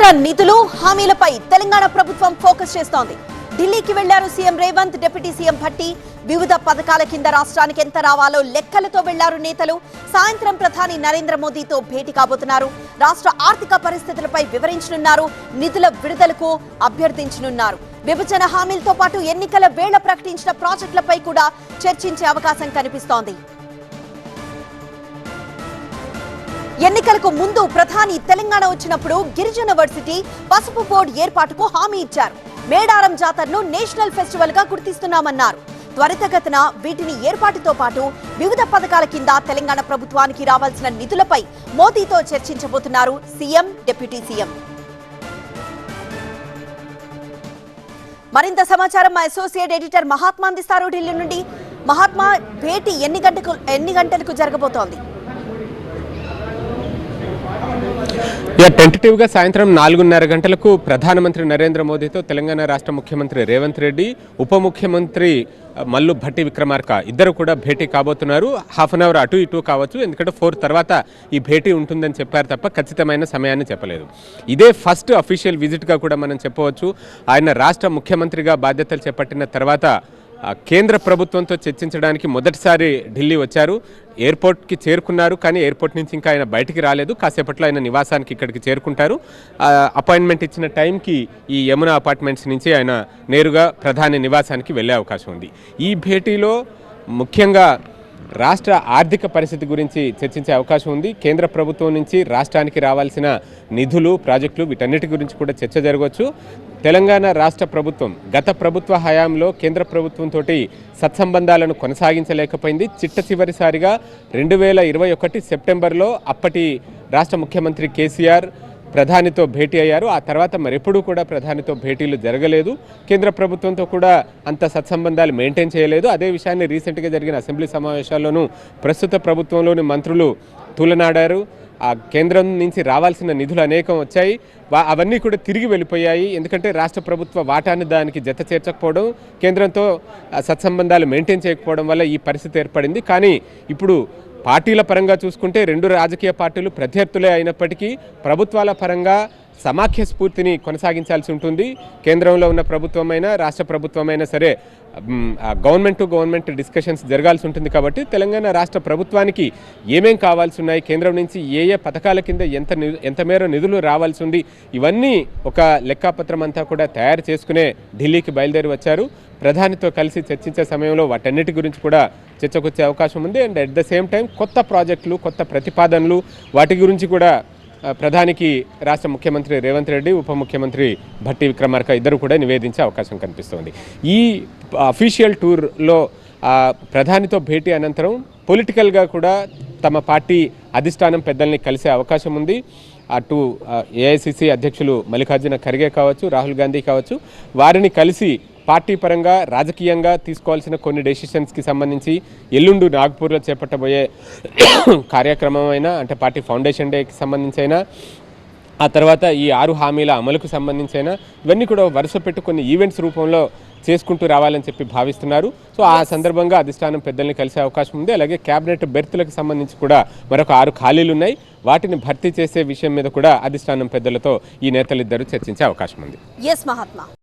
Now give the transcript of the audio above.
కేంద్ర నిధులు హామీలపై తెలంగాణ ప్రభుత్వం ఫోకస్ చేస్తోంది. ఢిల్లీకి వెళ్ళారు C M Revanth deputy C M Bhatti. వివిధ పథకాల కింద రాష్ట్రానికి ఎంత రావాలో లెక్కలతో వెళ్ళారు నేతలు. సాయంత్రం ప్రధాని నరేంద్ర మోదీతో భేటీ కాబోతున్నారు. రాష్ట్ర ఆర్థిక పరిస్థితులపై వివరించనున్నారు. నిధుల విడుదలకు అభ్యర్థించనున్నారు. విభజన హామీలతో పాటు ఎన్నికల వేళ ప్రకటించిన ప్రాజెక్టులపై కూడా చర్చించే అవకాశం కనిపిస్తోంది. ఎన్నికలకు ముందు ప్రధాని తెలంగాణ వచ్చినప్పుడు గిరిజన వర్సిటీ పసుపు బోర్డు ఏర్పాటుకు హామీ ఇచ్చారు. మేడారం జాతరను నేషనల్ ఫెస్టివల్గా గుర్తిస్తున్నామన్నారు. త్వరితగతిన వీటిని ఏర్పాటుతో పాటు వివిధ పథకాల కింద తెలంగాణ ప్రభుత్వానికి రావాల్సిన నిధులపై మోదీతో చర్చించబోతున్నారు సీఎం డిప్యూటీ సీఎం. మరింత సమాచారం మా అసోసియేట్ ఎడిటర్ మహాత్మా అందిస్తారు ఢిల్లీ నుండి. మహాత్మా భేటీ ఎన్ని గంటకు ఎన్ని గంటలకు జరగబోతోంది? ఇక టెంటటివ్గా సాయంత్రం నాలుగున్నర గంటలకు ప్రధానమంత్రి నరేంద్ర మోదీతో తెలంగాణ రాష్ట్ర ముఖ్యమంత్రి రేవంత్ రెడ్డి ఉప ముఖ్యమంత్రి మల్లు భట్టి విక్రమార్క ఇద్దరు కూడా భేటీ కాబోతున్నారు. హాఫ్ అన్ అవర్ అటు ఇటు కావచ్చు ఎందుకంటే ఫోర్ తర్వాత ఈ భేటీ ఉంటుందని చెప్పారు తప్ప ఖచ్చితమైన సమయాన్ని చెప్పలేదు. ఇదే ఫస్ట్ అఫీషియల్ విజిట్గా కూడా మనం చెప్పవచ్చు. ఆయన రాష్ట్ర ముఖ్యమంత్రిగా బాధ్యతలు చేపట్టిన తర్వాత కేంద్ర ప్రభుత్వంతో చర్చించడానికి మొదటిసారి ఢిల్లీ వచ్చారు. ఎయిర్పోర్ట్కి చేరుకున్నారు కానీ ఎయిర్పోర్ట్ నుంచి ఇంకా ఆయన బయటికి రాలేదు. కాసేపట్లో ఆయన నివాసానికి ఇక్కడికి చేరుకుంటారు. అపాయింట్మెంట్ ఇచ్చిన టైంకి ఈ యమున అపార్ట్మెంట్స్ నుంచి ఆయన నేరుగా ప్రధాని నివాసానికి వెళ్ళే అవకాశం ఉంది. ఈ భేటీలో ముఖ్యంగా రాష్ట్ర ఆర్థిక పరిస్థితి గురించి చర్చించే అవకాశం ఉంది. కేంద్ర ప్రభుత్వం నుంచి రాష్ట్రానికి రావాల్సిన నిధులు ప్రాజెక్టులు వీటన్నిటి గురించి కూడా చర్చ జరగవచ్చు. తెలంగాణ రాష్ట్ర ప్రభుత్వం గత ప్రభుత్వ హయాంలో కేంద్ర ప్రభుత్వంతో సత్సంబంధాలను కొనసాగించలేకపోయింది. చిట్ట చివరిసారిగా రెండు వేల ఇరవై ఒకటి సెప్టెంబర్లో అప్పటి రాష్ట్ర ముఖ్యమంత్రి కేసీఆర్ ప్రధానితో భేటీ అయ్యారు. ఆ తర్వాత మరెప్పుడూ కూడా ప్రధానితో భేటీలు జరగలేదు. కేంద్ర ప్రభుత్వంతో కూడా అంత సత్సంబంధాలు మెయింటైన్ చేయలేదు. అదే విషయాన్ని రీసెంట్గా జరిగిన అసెంబ్లీ సమావేశాల్లోనూ ప్రస్తుత ప్రభుత్వంలోని మంత్రులు తూలనాడారు. ఆ కేంద్రం నుంచి రావాల్సిన నిధులు అనేకం వచ్చాయి. అవన్నీ కూడా తిరిగి వెళ్ళిపోయాయి. ఎందుకంటే రాష్ట్ర ప్రభుత్వ వాటాన్ని దానికి జత చేర్చకపోవడం కేంద్రంతో సత్సంబంధాలు మెయింటైన్ చేయకపోవడం వల్ల ఈ పరిస్థితి ఏర్పడింది. కానీ ఇప్పుడు పార్టీల పరంగా చూసుకుంటే రెండు రాజకీయ పార్టీలు ప్రత్యర్థులే అయినప్పటికీ ప్రభుత్వాల పరంగా సమాఖ్య స్ఫూర్తిని కొనసాగించాల్సి ఉంటుంది. కేంద్రంలో ఉన్న ప్రభుత్వమైనా రాష్ట్ర ప్రభుత్వమైనా సరే గవర్నమెంట్ టు గవర్నమెంట్ డిస్కషన్స్ జరగాల్సి ఉంటుంది కాబట్టి తెలంగాణ రాష్ట్ర ప్రభుత్వానికి ఏమేం కావాల్సి ఉన్నాయి కేంద్రం నుంచి ఏ ఏ పథకాల కింద ఎంత ఎంత మేర నిధులు రావాల్సి ఉంది ఇవన్నీ ఒక లెక్కాపత్రం అంతా కూడా తయారు చేసుకునే ఢిల్లీకి బయలుదేరి వచ్చారు. ప్రధానితో కలిసి చర్చించే సమయంలో వాటన్నిటి గురించి కూడా చర్చకొచ్చే అవకాశం ఉంది. And at the same time కొత్త ప్రాజెక్టులు కొత్త ప్రతిపాదనలు వాటి గురించి కూడా ప్రధానికి రాష్ట్ర ముఖ్యమంత్రి రేవంత్ రెడ్డి ఉప ముఖ్యమంత్రి భట్టి విక్రమార్క ఇద్దరు కూడా నివేదించే అవకాశం కనిపిస్తోంది. ఈ అఫీషియల్ టూర్లో ప్రధానితో భేటీ అనంతరం పొలిటికల్గా కూడా తమ పార్టీ అధిష్టానం పెద్దల్ని కలిసే అవకాశం ఉంది. అటు ఏఐసిసి అధ్యక్షులు మల్లికార్జున ఖర్గే కావచ్చు రాహుల్ గాంధీ కావచ్చు వారిని కలిసి పార్టీ పరంగా రాజకీయంగా తీసుకోవాల్సిన కొన్ని డెసిషన్స్కి సంబంధించి ఎల్లుండు నాగ్పూర్లో చేపట్టబోయే కార్యక్రమం అయినా అంటే పార్టీ ఫౌండేషన్ డేకి సంబంధించి అయినా ఆ తర్వాత ఈ ఆరు హామీల అమలుకు సంబంధించి అయినా ఇవన్నీ కూడా వరుస పెట్టు కొన్ని ఈవెంట్స్ రూపంలో చేసుకుంటూ రావాలని చెప్పి భావిస్తున్నారు. సో ఆ సందర్భంగా అధిష్టానం పెద్దల్ని కలిసే అవకాశం ఉంది. అలాగే క్యాబినెట్ బెర్త్లకు సంబంధించి కూడా మరొక ఆరు ఖాళీలు ఉన్నాయి. వాటిని భర్తీ చేసే విషయం మీద కూడా అధిష్టానం పెద్దలతో ఈ నేతలిద్దరూ చర్చించే అవకాశం ఉంది. ఎస్ మహాత్మా